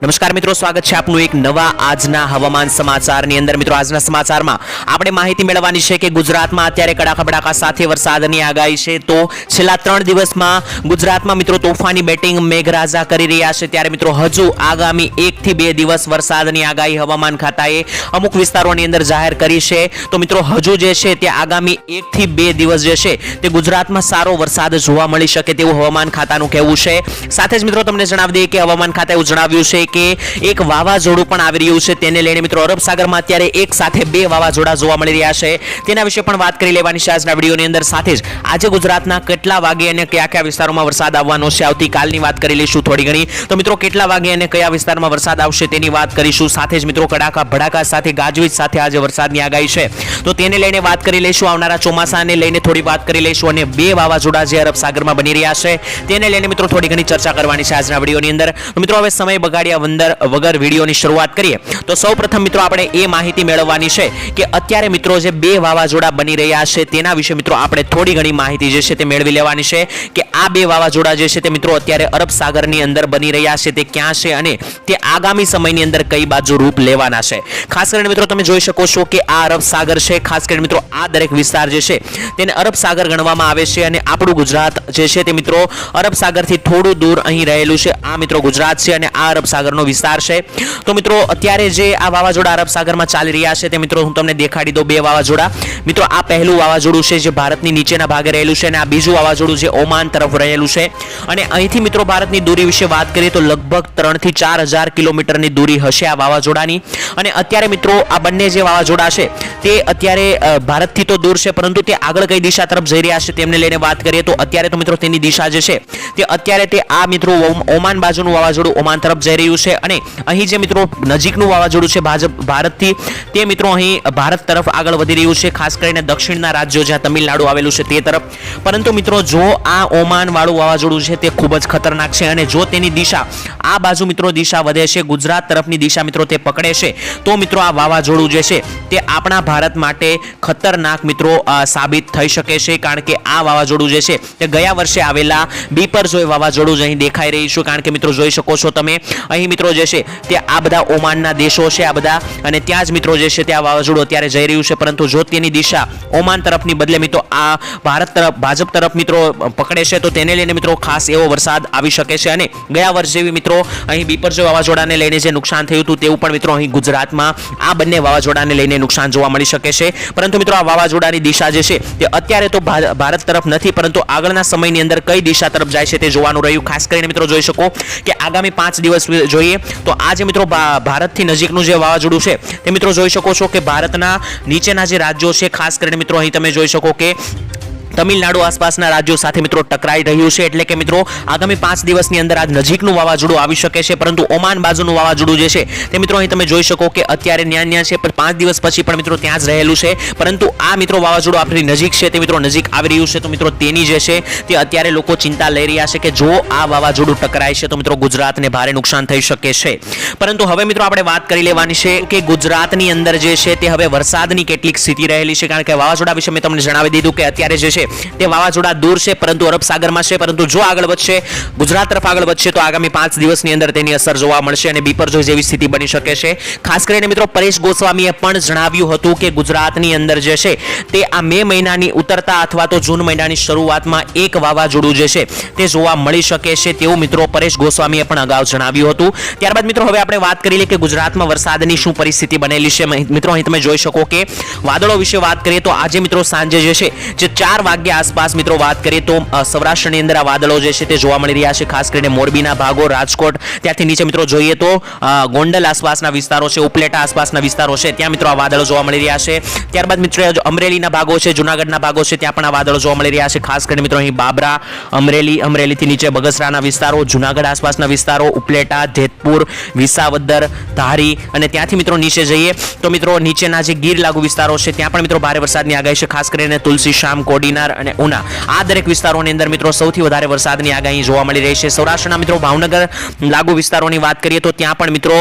નમસ્કાર મિત્રો, સ્વાગત છે આપનું એક નવા આજના હવામાન સમાચારની અંદર. મિત્રો, આજના સમાચારમાં આપણે માહિતી મેળવવાની છે કે ગુજરાતમાં અત્યારે કડાકા બડાકા સાથે વરસાદની આગાહી છે. તો છેલ્લા ત્રણ દિવસમાં ગુજરાતમાં મિત્રો તોફાની બેટિંગ મેઘરાજા કરી રહ્યા છે. ત્યારે મિત્રો, હજુ આગામી એકથી બે દિવસ વરસાદની આગાહી હવામાન ખાતાએ અમુક વિસ્તારોની અંદર જાહેર કરી છે. તો મિત્રો, હજુ જે છે તે આગામી એકથી બે દિવસ જે છે તે ગુજરાતમાં સારો વરસાદ જોવા મળી શકે તેવું હવામાન ખાતાનું કહેવું છે. સાથે જ મિત્રો, તમને જણાવી દઈએ કે હવામાન ખાતાએ એવું જણાવ્યું છે. કે એક વાવાઝોડું પણ આવી રહ્યું છે. તેને લઈને મિત્રો અરબ સાગરમાં અત્યારે એક સાથે બે વાવાઝોડા જોવા મળી રહ્યા છે. તેના વિશે પણ વાત કરી લેવાની છે આજના વિડીયોની અંદર. સાથે જ આજે ગુજરાતના કેટલા વાગે અને કયા કયા વિસ્તારોમાં વરસાદ આવવાનો છે આવતીકાલની વાત કરી લઈશું થોડી ઘણી. તો મિત્રો કેટલા વાગે અને કયા વિસ્તારમાં વરસાદ આવશે તેની વાત કરીશું. સાથે જ મિત્રો કડાકા ભડાકા સાથે, ગાજવીજ સાથે આજે વરસાદની આગાહી છે. તો તેને લઈને વાત કરી લઈશું આવનારા ચોમાસાને લઈને થોડી વાત કરી લઈશું અને બે વાવાઝોડા જે અરબ સાગરમાં બની રહ્યા છે, તેને લઈને મિત્રો થોડી ઘણી ચર્ચા કરવાની છે આજના વિડીયોની અંદર. મિત્રો હવે સમય બગાડ્યા વંદર વગર વિડીયોની શરૂઆત કરીએ. તો સૌપ્રથમ મિત્રો આપણે એ માહિતી મેળવવાની છે કે અત્યારે મિત્રો જે બે વાવાઝોડા બની રહ્યા છે તેના વિશે મિત્રો આપણે થોડી ઘણી માહિતી જે છે તે મેળવી લેવાની છે કે આ બે વાવાઝોડા જે છે તે મિત્રો અત્યારે અરબ સાગરની અંદર બની રહ્યા છે તે ક્યાં છે અને તે આગામી સમયની અંદર કઈ બાજુ રૂપ લેવાના છે. ખાસ કરીને મિત્રો તમે જોઈ શકો છો કે આ અરબ સાગર છે, ખાસ કરીને મિત્રો આ દરેક વિસ્તાર જે છે તેને અરબ સાગર ગણવામાં આવે છે અને આપણું ગુજરાત જે છે તે મિત્રો અરબ સાગરથી થોડું દૂર અહીં રહેલું છે. આ મિત્રો ગુજરાત છે અને આ અરબ સાગરનો વિસ્તાર છે. તો મિત્રો, અત્યારે જે આ વાવાઝોડા અરબ સાગરમાં ચાલી રહ્યા છે તે મિત્રો હું તમને દેખાડી દઉં બે વાવાઝોડા. મિત્રો, આ પહેલું વાવાઝોડું છે જે ભારતની નીચેના ભાગે રહેલું છે અને આ બીજું વાવાઝોડું જે ઓમાન તરફ રહેલું છે. અને અહીંથી મિત્રો ભારતની દૂરી વિશે વાત કરીએ તો લગભગ ત્રણથી ચાર હજાર કિલોમીટરની દૂરી હશે આ વાવાઝોડાની. અને અત્યારે મિત્રો આ બંને જે વાવાઝોડા છે તે અત્યારે ભારતથી તો દૂર છે પરંતુ તે આગળ કઈ દિશા તરફ જઈ રહ્યા છે તેમને લઈને વાત કરીએ તો અત્યારે તો મિત્રો તેની દિશા જે છે તે અત્યારે તે આ મિત્રો ઓમ- ઓમાન બાજુનું વાવાઝોડું ઓમાન તરફ જઈ રહ્યું છે અને અહીં જે મિત્રો નજીકનું વાવાઝોડું છે ભાજપ, ભારતથી, તે મિત્રો અહીં ભારત તરફ આગળ વધી રહ્યું છે, ખાસ કરીને દક્ષિણના રાજ્યો જ્યાં તમિલનાડુ આવેલું છે તે તરફ. પરંતુ મિત્રો જો આ ઓમાન વાળું વાવાઝોડું છે તે ખૂબ જ ખતરનાક છે અને જો તેની દિશા, આ બાજુ મિત્રો દિશા વધે છે, ગુજરાત તરફની દિશા મિત્રો તે પકડે છે, તો મિત્રો આ વાવાઝોડું જે છે તે આપણા ભારત માટે ખતરનાક મિત્રો સાબિત થઈ શકે છે, કારણ કે આ વાવાઝોડું જે છે તે ગયા વર્ષે આવેલા બીપરજોય વાવાઝોડું જ અહીં દેખાઈ રહ્યું છે, કારણ કે મિત્રો જોઈ શકો છો તમે, અહીં મિત્રો જે છે, તે આ બધા ઓમાનના દેશો છે, આ બધા. અને ત્યાં જ મિત્રો જે છે, તે આ વાવાઝોડું અત્યારે જઈ રહ્યું છે. પરંતુ જો તેની દિશા ઓમાન તરફની બદલે મિત્રો, આ ભારત તરફ, ભાજપ તરફ મિત્રો પકડે છે, તો તેને લઈને મિત્રો ખાસ એવો વરસાદ આવી શકે છે. અને ગયા વર્ષ જેવી મિત્રો, અહીં બીપરજોય વાવાઝોડાને લઈને જે નુકસાન થયું હતું, તેવું પણ મિત્રો અહીં ગુજરાતમાં આ બંને વાવાઝોડાને લઈને નુકસાન જોવા મળી શકે છે. પરંતુ મિત્રો, આ વાવાઝોડાની દિશા જે છે, તે અત્યારે તો ભારત તરફ નથી, પરંતુ આગળના સમયની અંદર કઈ દિશા તરફ જાય છે, તે જોવાનું રહ્યું. ખાસ કરીને મિત્રો, જોઈ શકો કે આગામી પાંચ દિવસ જોઈએ તો આ જે મિત્રો ભારતથી નજીકનું જે વાવાઝોડું છે, તે મિત્રો જોઈ શકો છો કે ભારતના નીચેના જે રાજ્યો છે, ખાસ કરીને મિત્રો અહીં તમે જોઈ શકો કે તમિલનાડુ આસપાસના રાજ્યો સાથે મિત્રો ટકરાઈ રહ્યું છે. એટલે કે મિત્રો, આગામી પાંચ દિવસની અંદર આ નજીકનું વાવાઝોડું આવી શકે છે, પરંતુ ઓમાન બાજુનું વાવાઝોડું જે છે, તે મિત્રો અહીં તમે જોઈ શકો કે અત્યારે ન્યા ન્યા છે, પણ પાંચ દિવસ પછી પણ મિત્રો ત્યાં જ રહેલું છે. પરંતુ આ મિત્રો વાવાઝોડું આપણી નજીક છે, તે મિત્રો નજીક આવી રહ્યું છે, તો મિત્રો તેની જે છે, તે અત્યારે લોકો ચિંતા લઈ રહ્યા છે કે જો આ વાવાઝોડું ટકરાય છે, તો મિત્રો ગુજરાતને ભારે નુકસાન થઈ શકે છે. પરંતુ હવે મિત્રો આપણે વાત કરી લેવાની છે કે ગુજરાતની અંદર જે છે, તે હવે વરસાદની કેટલીક સ્થિતિ રહેલી છે. કારણ કે વાવાઝોડા વિશે મેં તમને જણાવી દીધું કે અત્યારે જે છે તે વાવાઝોડા દૂર છે, પરંતુ અરબ છે, પરંતુ જો આગળ વધશે, ગુજરાત તરફ આગળ વધશે, તો આગામી પાંચ દિવસની અંદર તેની અસર જોવા મળશે અને બીપરજો જેવી સ્થિતિ બની શકે છે. ખાસ કરીને મિત્રો, પરેશ ગોસ્વામીએ પણ જણાવ્યું હતું કે ગુજરાતની અંદર જે છે, તે આ મે મહિનાની ઉતરતા અથવા તો જૂન મહિનાની શરૂઆતમાં એક વાવાઝોડું જે છે, તે જોવા મળી શકે છે તેવું મિત્રો પરેશ ગોસ્વામીએ પણ અગાઉ જણાવ્યું હતું. ત્યારબાદ મિત્રો, હવે આપણે વાત કરી લઈએ કે ગુજરાતમાં વરસાદની શું પરિસ્થિતિ બનેલી છે. મિત્રો, અહીં તમે જોઈ શકો કે વાદળો વિશે વાત કરીએ તો આજે મિત્રો સાંજે જે છે, જે ચાર વાગ્યા આસપાસ મિત્રો વાત કરીએ તો સૌરાષ્ટ્રની અંદર આ વાદળો જે છે તે જોવા મળી રહ્યા છે, ખાસ કરીને મોરબીના ભાગો, રાજકોટ. ત્યાંથી નીચે મિત્રો જોઈએ તો ગોંડલ આસપાસના વિસ્તારો છે, ઉપલેટા આસપાસના વિસ્તારો છે, ત્યાં મિત્રો આ વાદળો જોવા મળી રહ્યા છે. ત્યારબાદ મિત્રો અમરેલીના ભાગો છે, જુનાગઢના ભાગો છે, ત્યાં પણ આ વાદળો જોવા મળી રહ્યા છે. ખાસ કરીને મિત્રો અહીં બાબરા, અમરેલી, અમરેલીથી નીચે બગસરાના વિસ્તારો, જુનાગઢ આસપાસના વિસ્તારો, ઉપલેટા, જેતપુર, વિસાવદર, ધારી અને ત્યાંથી મિત્રો નીચે જઈએ તો મિત્રો નીચેના જે ગીર લાગુ વિસ્તારો છે, ત્યાં પણ મિત્રો ભારે વરસાદની આગાહી છે, ખાસ કરીને તુલસી શામ કોડીનાર ગિરનાર અને ઉના. આ દરેક વિસ્તારોની અંદર મિત્રો સૌથી વધારે વરસાદની આગાહી જોવા મળી રહી છે. સૌરાષ્ટ્રના મિત્રો ભાવનગર લાગુ વિસ્તારોની વાત કરીએ તો ત્યાં પણ મિત્રો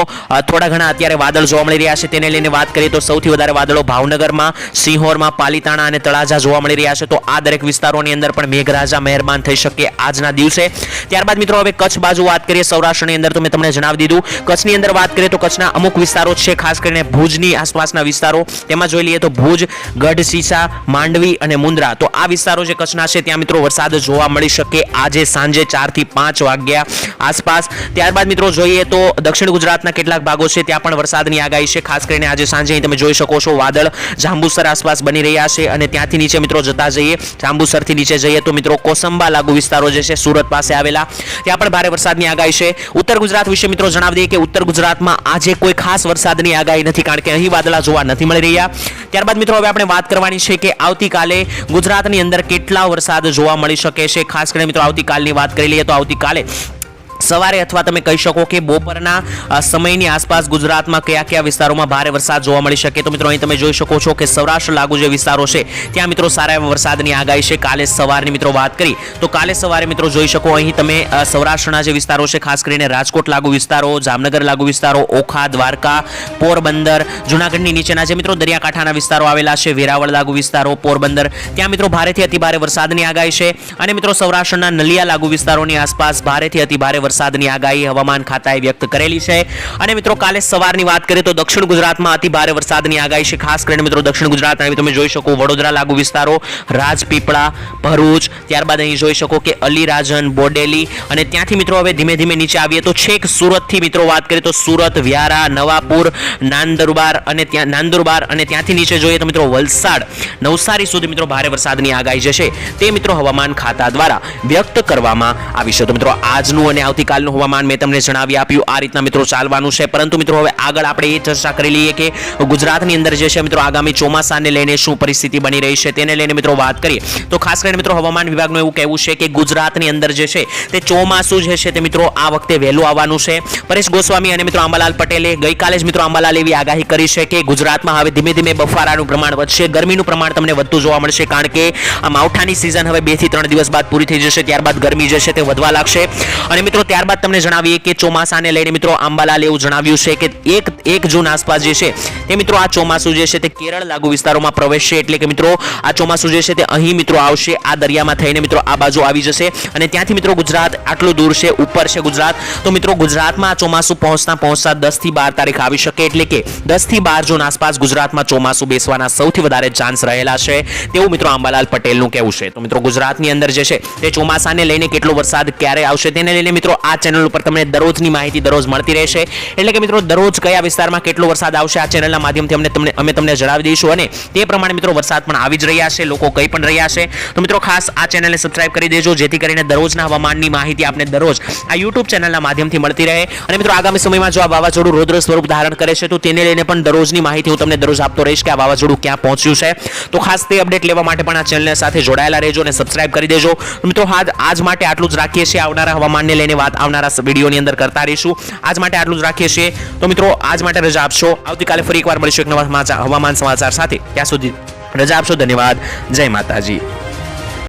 થોડા ઘણા અત્યારે વાદળ જોવા મળી રહ્યા છે. તેને લઈને વાત કરીએ તો સૌથી વધારે વાદળો ભાવનગરમાં, સિંહોરમાં, પાલીતાણા અને તળાજા જોવા મળી રહ્યા છે. તો આ દરેક વિસ્તારોની અંદર પણ મેઘરાજા મહેરબાન થઈ શકે આજના દિવસે. ત્યારબાદ મિત્રો હવે કચ્છ બાજુ વાત કરીએ સૌરાષ્ટ્રની અંદર તો મેં તમને જણાવી દીધું. કચ્છની અંદર વાત કરીએ તો કચ્છના અમુક વિસ્તારો છે, ખાસ કરીને ભુજની આસપાસના વિસ્તારો. તેમાં જોઈ લઈએ તો ભુજ, ગઢ, સીસા, માંડવી અને મુન્દ્રા તો આ વિસ્તારો જે કચ્છના છે, ત્યાં મિત્રો વરસાદ જોવા મળી શકે. આજે સાંજે ચારથી પાંચ વાગ્યા આસપાસ. ત્યારબાદ મિત્રો જોઈએ તો દક્ષિણ ગુજરાતના કેટલાક ભાગો છે, ત્યાં પણ વરસાદની આગાહી છે. ખાસ કરીને આજે સાંજે અહીં તમે જોઈ શકો છો, વાદળ જાંબુસર આસપાસ બની રહ્યા છે અને ત્યાંથી નીચે મિત્રો જતા જઈએ. જાંબુસરથી નીચે જઈએ તો મિત્રો કોસંબા લાગુ વિસ્તારો જે છે, સુરત પાસે આવેલા. ત્યાં પણ ભારે વરસાદની આગાહી છે. ઉત્તર ગુજરાત વિશે મિત્રો જણાવી દઈએ કે ઉત્તર ગુજરાતમાં આજે કોઈ ખાસ વરસાદની આગાહી નથી, કારણ કે અહીં વાદળા જોવા નથી મળી રહ્યા. ત્યારબાદ મિત્રો હવે આપણે વાત કરવાની છે કે આવતીકાલે ગુજરાતની અંદર કેટલા વરસાદ જોવા મળી શકે છે? ખાસ કરીને મિત્રો, આવતીકાલની વાત કરી લઈએ તો આવતીકાલે સવારે અથવા તમે કહી શકો કે બપોરના સમયની આસપાસ ગુજરાતમાં કયા કયા વિસ્તારોમાં ભારે વરસાદ જોવા મળી શકે. તો મિત્રો અહીં તમે જોઈ શકો છો કે સૌરાષ્ટ્ર લાગુ જે વિસ્તારો છે, ત્યાં મિત્રો સારા વરસાદની આગાહી છે. કાલે સવારની મિત્રો વાત કરી, તો કાલે સવારે મિત્રો જોઈ શકો અહીં તમે સૌરાષ્ટ્રના જે વિસ્તારો છે, ખાસ કરીને રાજકોટ લાગુ વિસ્તારો, જામનગર લાગુ વિસ્તારો, ઓખા, દ્વારકા, પોરબંદર, જુનાગઢની નીચેના જે મિત્રો દરિયાકાંઠાના વિસ્તારો આવેલા છે, વેરાવળ લાગુ વિસ્તારો, પોરબંદર, ત્યાં મિત્રો ભારેથી અતિભારે વરસાદની આગાહી છે. અને મિત્રો સૌરાષ્ટ્રના નલિયા લાગુ વિસ્તારોની આસપાસ ભારેથી અતિભારે વરસાદની આગાહી હવામાન ખાતાએ વ્યક્ત કરેલી છે. અને મિત્રો, કાલે સવારની વાત કરીએ તો દક્ષિણ ગુજરાતમાં અતિ ભારે વરસાદની આગાહી છે. ખાસ કરીને મિત્રો, દક્ષિણ ગુજરાત અહીં તમે જોઈ શકો વડોદરા લાગુ વિસ્તારો, રાજપીપળા, ભરૂચ, ત્યારબાદ અહીં જોઈ શકો કે અલીરાજન, બોડેલી, અને ત્યાંથી મિત્રો હવે ધીમે ધીમે નીચે આવીએ તો છેક સુરતથી મિત્રો વાત કરીએ તો સુરત, વ્યારા, નવાપુર, નાંદરબાર અને ત્યાં, નાંદુરબાર અને ત્યાંથી નીચે જોઈએ તો મિત્રો વલસાડ, નવસારી સુધી મિત્રો ભારે વરસાદની આગાહી જે છે તે મિત્રો હવામાન ખાતા દ્વારા વ્યક્ત કરવામાં આવી છે. તો મિત્રો, આજનું અને આવતીકાલનું હવામાન મેં તમને જણાવી આપ્યું. આ રીતના મિત્રો ચાલવાનું છે. પરંતુ મિત્રો હવે આગળ આપણે એ ચર્ચા કરી લઈએ કે ગુજરાતની અંદર જે છે મિત્રો આગામી ચોમાસાને લઈને શું પરિસ્થિતિ બની રહી છે તેને લઈને મિત્રો વાત કરીએ. તો ખાસ કરીને મિત્રો હવામાન વિભાગનું એવું કહેવું છે કે ગુજરાતની અંદર જે છે તે ચોમાસું જે છે તે મિત્રો આ વખતે વહેલું આવવાનું છે. પરેશ ગોસ્વામી અને મિત્રો આંબાલાલ પટેલે ગઈકાલે જ મિત્રો આંબાલાલ એવી આગાહી કરી છે કે ગુજરાતમાં હવે ધીમે ધીમે બફારાનું પ્રમાણ વધશે. ગરમીનું પ્રમાણ તમને વધતું જોવા મળશે કારણ કે આ માવઠાની સિઝન હવે બેથી ત્રણ દિવસ બાદ પૂરી થઈ જશે. ત્યારબાદ ગરમી જે છે તે વધવા લાગશે. અને મિત્રો ત્યારબાદ તમને જણાવીએ કે ચોમાસાને લઈને મિત્રો આંબાલાલ એવું જણાવ્યું છે કે એક એક જૂન આસપાસ જે છે તે મિત્રો આ ચોમાસું જે છે તે કેરળ લાગુ વિસ્તારોમાં પ્રવેશશે એટલે કે મિત્રો આ ચોમાસું જે છે તે અહીં મિત્રો આવશે, આ દરિયામાં થઈને મિત્રો આ બાજુ આવી જશે અને ત્યાંથી મિત્રો ગુજરાત આટલું દૂર છે, ઉપર છે ગુજરાત, તો મિત્રો ગુજરાતમાં આ ચોમાસું પહોંચતા પહોંચતા દસથી બાર તારીખ આવી શકે એટલે કે દસથી બાર જૂન આસપાસ ગુજરાતમાં ચોમાસું બેસવાના સૌથી વધારે ચાન્સ રહેલા છે તેવું મિત્રો આંબાલાલ પટેલનું કહેવું છે. તો મિત્રો ગુજરાતની અંદર જે છે તે ચોમાસાને લઈને કેટલો વરસાદ ક્યારે આવશે તેને લઈને મિત્રો આ ચેનલ ઉપર તમને દરરોજની માહિતી દરરોજ મળતી રહેશે. એટલે કે મિત્રો, દરરોજ કયા વિસ્તારમાં કેટલો વરસાદ આવશે આ ચેનલના માધ્યમથી અમને તમને અમે તમને જણાવી દઈશું. અને તે પ્રમાણે મિત્રો, વરસાદ પણ આવી જ રહ્યા છે, લોકો કહી પણ રહ્યા છે. તો મિત્રો, ખાસ આ ચેનલને સબસ્ક્રાઇબ કરી દેજો, જેથી કરીને દરરોજના હવામાનની માહિતી આપને દરરોજ આ યુટ્યુબ ચેનલના માધ્યમથી મળતી રહે. અને મિત્રો, આગામી સમયમાં જો આ વાવાઝોડું રૌદ્ર સ્વરૂપ ધારણ કરે છે, તો તેને લઈને પણ દરરોજની માહિતી હું તમને દરરોજ આપતો રહીશ કે આ વાવાઝોડું ક્યાં પહોંચ્યું છે. તો ખાસ તે અપડેટ લેવા માટે પણ આ ચેનલને સાથે જોડાયેલા રહેજો અને સબસ્ક્રાઇબ કરી દેજો. મિત્રો આજ આજ માટે આટલું જ રાખીએ છીએ. આવનારા હવામાનને લઈને વાત આવનારા વિડીયોની અંદર કરતા રહીશું. આજ માટે આટલું જ રાખીએ છીએ. તો મિત્રો, આજ માટે રજા આપશો. આવતીકાલે ફરી એકવાર મળીશું એક નવા હવામાન સમાચાર સાથે. ત્યાં સુધી રજા આપશો. ધન્યવાદ. જય માતાજી.